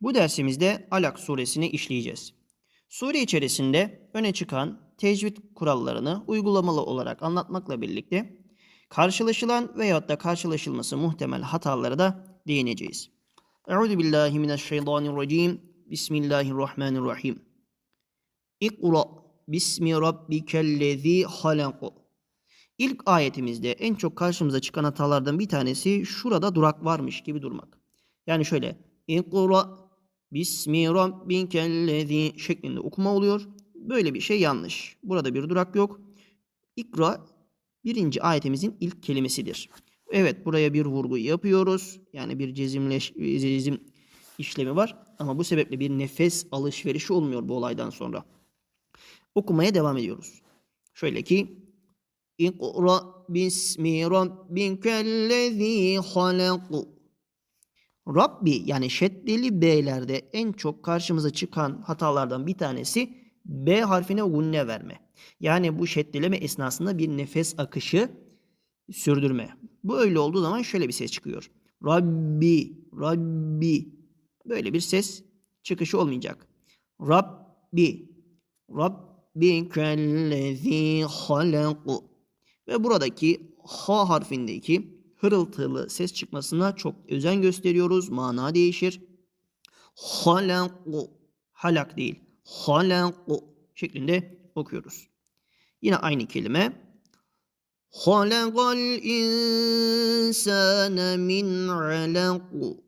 Bu dersimizde Alak suresini işleyeceğiz. Sure içerisinde öne çıkan tecvid kurallarını uygulamalı olarak anlatmakla birlikte karşılaşılan veyahut da karşılaşılması muhtemel hatalara da değineceğiz. Euzu billahi mineşşeytanirracim. Bismillahirrahmanirrahim. İkra bismi rabbikellezi halak. İlk ayetimizde en çok karşımıza çıkan hatalardan bir tanesi şurada durak varmış gibi durmak. Yani şöyle İkra bismi rabbikellezi şeklinde okuma oluyor. Böyle bir şey yanlış. Burada bir durak yok. İkra birinci ayetimizin ilk kelimesidir. Evet buraya bir vurgu yapıyoruz. Yani bir cezimleş, cezim işlemi var. Ama bu sebeple bir nefes alışverişi olmuyor bu olaydan sonra. Okumaya devam ediyoruz. Şöyle ki İkra bismi rabbikellezi halak. Rabbi yani şeddeli B'lerde en çok karşımıza çıkan hatalardan bir tanesi B harfine gunne verme. Yani bu şeddeleme esnasında bir nefes akışı sürdürme. Bu öyle olduğu zaman şöyle bir ses çıkıyor. Rabbi, Rabbi. Böyle bir ses çıkışı olmayacak. Rabbi, Rabbikellezi halaku. Ve buradaki H harfindeki hırıltılı ses çıkmasına çok özen gösteriyoruz. Mana değişir. Halaku. Halak değil. Halaku şeklinde okuyoruz. Yine aynı kelime. Halakal insane min alaku.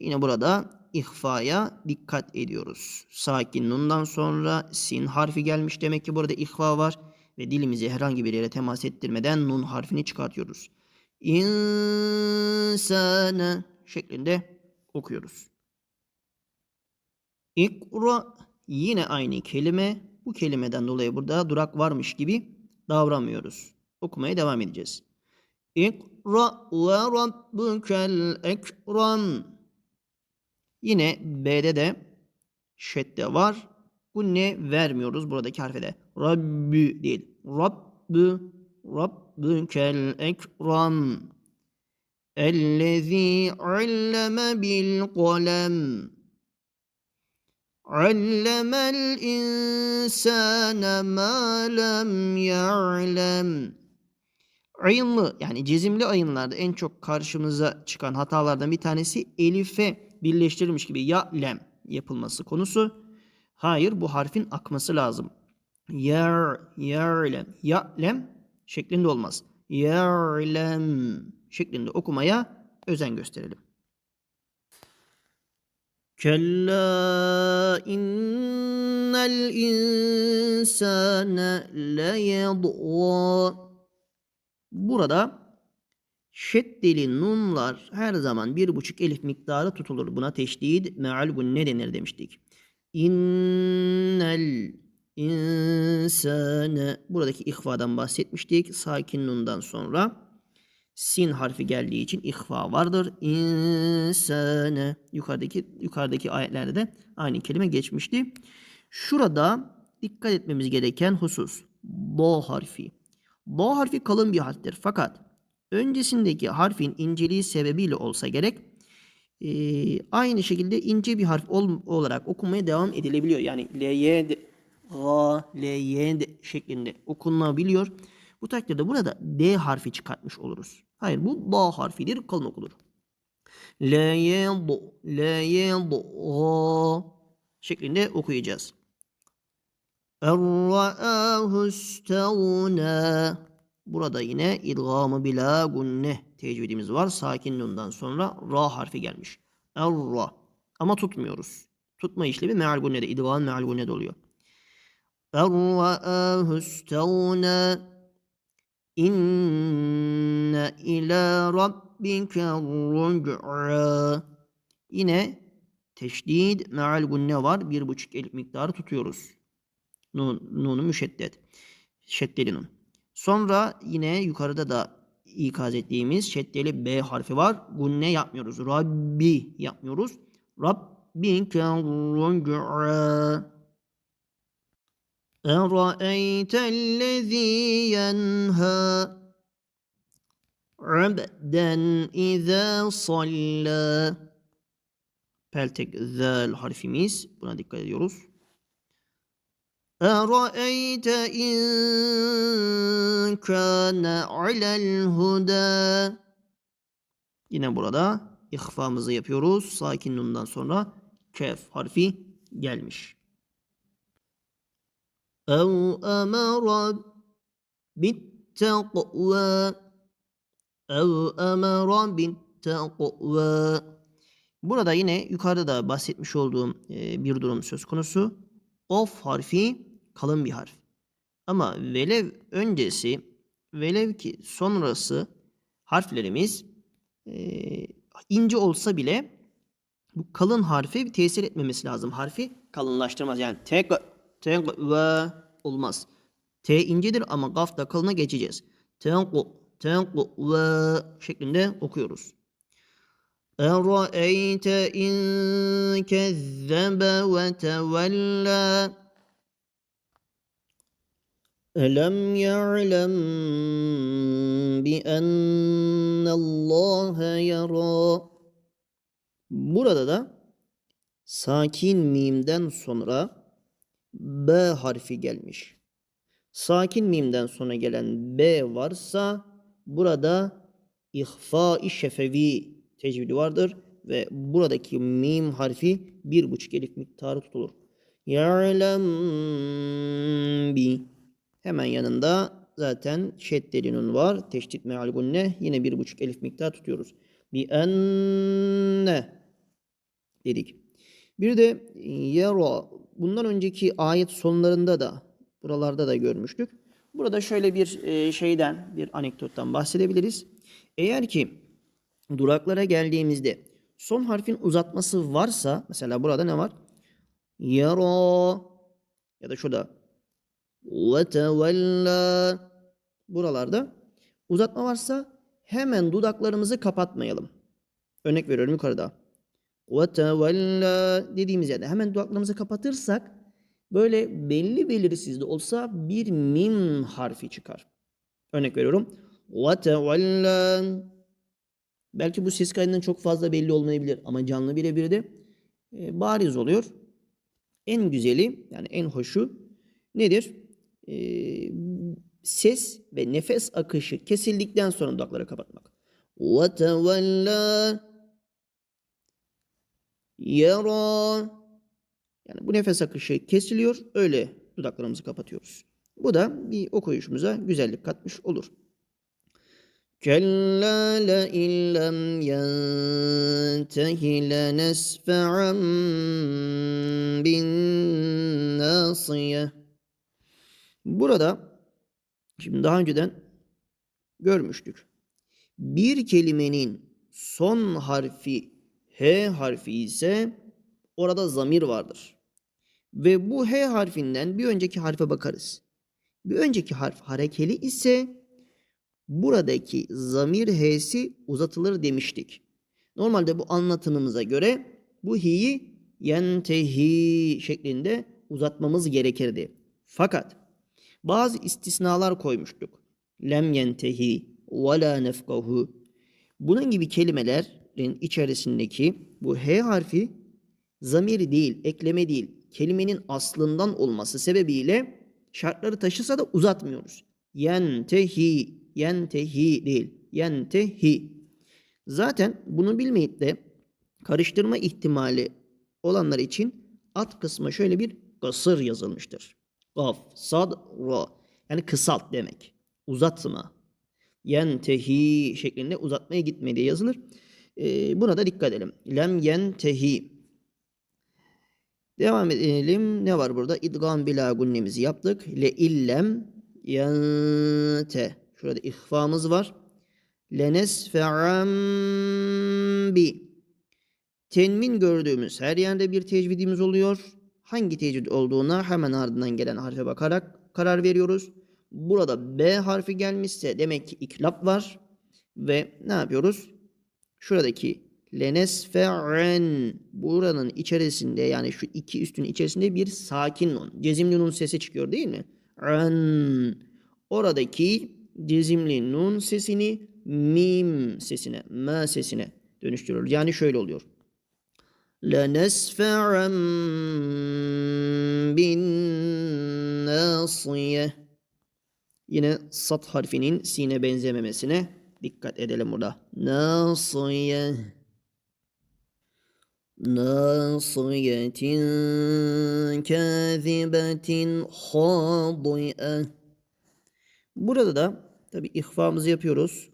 Yine burada ihfaya dikkat ediyoruz. Sakin nundan sonra sin harfi gelmiş. Demek ki burada ihfa var. Ve dilimizi herhangi bir yere temas ettirmeden nun harfini çıkartıyoruz. İnsane şeklinde okuyoruz. İkra yine aynı kelime. Bu kelimeden dolayı burada durak varmış gibi davranmıyoruz. Okumaya devam edeceğiz. İkra ve rabbukel ekram. Yine B'de de şedde var. Bu ne vermiyoruz buradaki harfe de. Rabbi değil. Rabbi, Rabbukel ekram. Ellezî alleme bil kalem. Allemel insâne mâ lem ya'lem. Ayınlı yani cezimli ayınlarda en çok karşımıza çıkan hatalardan bir tanesi elife birleştirilmiş gibi ya lem yapılması konusu. Hayır bu harfin akması lazım. Yer, yerlem, ya'lem şeklinde olmaz. Yerlem şeklinde okumaya özen gösterelim. Kella innel insane leyedğa. Burada şeddeli nunlar her zaman bir buçuk elif miktarı tutulur. Buna teşdid meal bu ne denir demiştik. İnnel insane buradaki ihfadan bahsetmiştik. Sakin nundan sonra sin harfi geldiği için ihfa vardır. İnsane yukarıdaki yukarıdaki ayetlerde de aynı kelime geçmişti. Şurada dikkat etmemiz gereken husus bo harfi. Bo harfi kalın bir harftir fakat öncesindeki harfin inceliği sebebiyle olsa gerek e, aynı şekilde ince bir harf ol, olarak okumaya devam edilebiliyor. Yani L, Y, D, G, L, Y D şeklinde okunabiliyor. Bu takdirde burada D harfi çıkartmış oluruz. Hayır bu ba harfidir kalın okunur. L, Y, D, L, Y, D, G şeklinde okuyacağız. Er-ra'ahu. Burada yine idgamı bila gunne tecvidimiz var. Sakin nundan sonra ra harfi gelmiş. Er-ra. Ama tutmuyoruz. Tutma işlemi meal gunne'de. İdgam meal gunne'de oluyor. Er-ra'ahu istevna. İnne ila rabbike rüc'a. Yine teşdid meal gunne var. Bir buçuk elif miktarı tutuyoruz. Nun, nunu müşeddet. Şeddeli nun. Sonra yine yukarıda da ikaz ettiğimiz şeddeli B harfi var. Gunne yapmıyoruz. Rabbi yapmıyoruz. Rabbike rüc'a. أرأيت الذي ينهى عبدا إذا صلى peltek zel harfimiz. Buna dikkat ediyoruz. أرأيت إن كان على الهدى Yine burada ihfamızı yapıyoruz. Sakin nundan sonra kef harfi gelmiş. أو أمر بالتقوى أو أمر بالتقوى Burada yine yukarıda da bahsetmiş olduğum e, bir durum söz konusu. Of harfi kalın bir harf. Ama velev öncesi, velev ki sonrası harflerimiz e, ince olsa bile bu kalın harfi bir tesir etmemesi lazım. Harfi kalınlaştırmaz. Yani tek tek ve olmaz. T incedir ama gaf da kalına geçeceğiz. Tenku tenku ve şeklinde okuyoruz. أرأيت إن كذب وتولى ألم يعلم بأن الله يرى Burada da sakin mimden sonra B harfi gelmiş. Sakin mimden sonra gelen B varsa burada ihfa-i şefevi tecvidi vardır ve buradaki mim harfi bir buçuk elif miktarı tutulur. Ya'lem bi hemen yanında zaten şeddeli nun var. Teşdit meal gunne yine bir buçuk elif miktar tutuyoruz. Bi enne dedik. Bir de yara bundan önceki ayet sonlarında da buralarda da görmüştük. Burada şöyle bir e, şeyden bir anekdottan bahsedebiliriz. Eğer ki duraklara geldiğimizde son harfin uzatması varsa mesela burada ne var? Yara ya da şurada ve tevella buralarda uzatma varsa hemen dudaklarımızı kapatmayalım. Örnek veriyorum yukarıda Ve tevella dediğimiz yerde hemen dudaklarımızı kapatırsak böyle belli belirsiz de olsa bir mim harfi çıkar. Örnek veriyorum. Ve tevella Belki bu ses kaydından çok fazla belli olmayabilir ama canlı birebir de e, bariz oluyor. En güzeli yani en hoşu nedir? E, ses ve nefes akışı kesildikten sonra dudakları kapatmak. وَتَوَلَّى yara yani bu nefes akışı kesiliyor. Öyle dudaklarımızı kapatıyoruz. Bu da bir okuyuşumuza güzellik katmış olur. كلا لئن لم ينته لنسفعا بالناصية Burada şimdi daha önceden görmüştük. Bir kelimenin son harfi H harfi ise orada zamir vardır. Ve bu H harfinden bir önceki harfe bakarız. Bir önceki harf harekeli ise buradaki zamir h'si uzatılır demiştik. Normalde bu anlatımımıza göre bu hi'yi yentehi şeklinde uzatmamız gerekirdi. Fakat bazı istisnalar koymuştuk. Lem yentehi ve la nefkahu. Bunun gibi kelimelerin içerisindeki bu h harfi zamir değil, ekleme değil, kelimenin aslından olması sebebiyle şartları taşısa da uzatmıyoruz. Yentehi yentehi değil. Yentehi. Zaten bunu bilmeyip de karıştırma ihtimali olanlar için at kısmı şöyle bir kasır yazılmıştır. Gaf, sad, ra. Yani kısalt demek. Uzatma. Yentehi şeklinde uzatmaya gitme diye yazılır. Ee, buna da dikkat edelim. Lem yentehi. Devam edelim. Ne var burada? İdgam bila gunnemizi yaptık. Le illem yente. Şurada ihfamız var. Lenesfe'an bi. Tenmin gördüğümüz her yerde bir tecvidimiz oluyor. Hangi tecvid olduğuna hemen ardından gelen harfe bakarak karar veriyoruz. Burada B harfi gelmişse demek ki iklap var. Ve ne yapıyoruz? Şuradaki lenesfe'en buranın içerisinde yani şu iki üstün içerisinde bir sakin nun. Cezimli nun sesi çıkıyor değil mi? En. Oradaki cezimli nun sesini mim sesine, ma sesine dönüştürüyoruz. Yani şöyle oluyor. لنسفعا بالناصية Yine sat harfinin sine benzememesine dikkat edelim burada. Nasiye. Nasiyetin kâzibetin hâdiye. Burada da tabi ihfamızı yapıyoruz.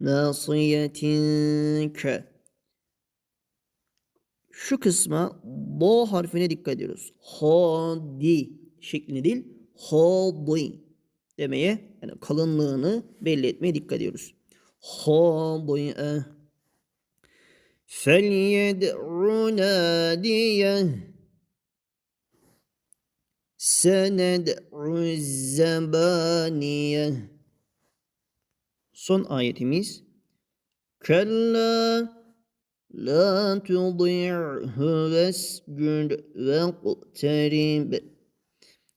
Nasiyetin ke. Şu kısma bo harfine dikkat ediyoruz. Hadi şeklinde değil. Hadi demeye yani kalınlığını belli etmeye dikkat ediyoruz. Hadiye. فَلْيَدْعُ نَادِيَهُ سَنَدْعُ الزَّبَانِيَهُ Son ayetimiz Kella la tudi'hu vescud veqterib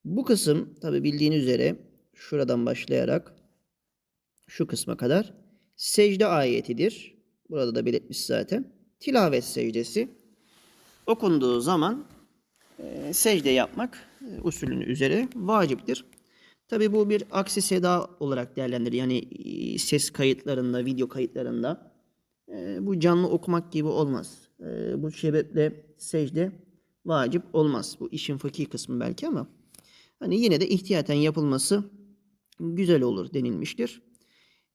Bu kısım tabi bildiğiniz üzere şuradan başlayarak şu kısma kadar secde ayetidir. Burada da belirtmiş zaten. Tilavet secdesi okunduğu zaman e, secde yapmak e, usulünü üzere vaciptir. Tabi bu bir aksi seda olarak değerlendirilir. Yani e, ses kayıtlarında, video kayıtlarında e, bu canlı okumak gibi olmaz. E, bu sebeple secde vacip olmaz. Bu işin fakir kısmı belki ama hani yine de ihtiyaten yapılması güzel olur denilmiştir.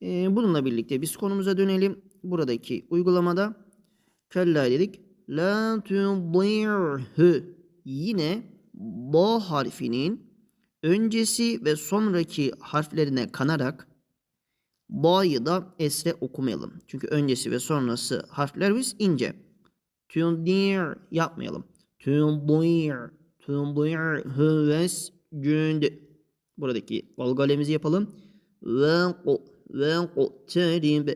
E, bununla birlikte biz konumuza dönelim. Buradaki uygulamada kella dedik. La tudi'hu yine bo harfinin öncesi ve sonraki harflerine kanarak bo'yu da esre okumayalım. Çünkü öncesi ve sonrası harfler biz ince. Tudir yapmayalım. Tudir, tudirhu vescud. Buradaki valgalemizi yapalım. Ve ve terib.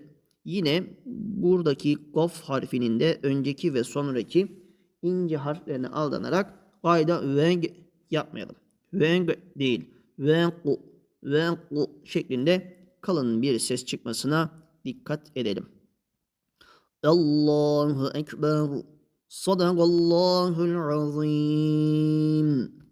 Yine buradaki gaf harfinin de önceki ve sonraki ince harflerine aldanarak gayda veng yapmayalım. Veng değil. Venku, venku şeklinde kalın bir ses çıkmasına dikkat edelim. Allahu Ekber. Sadakallahul azim.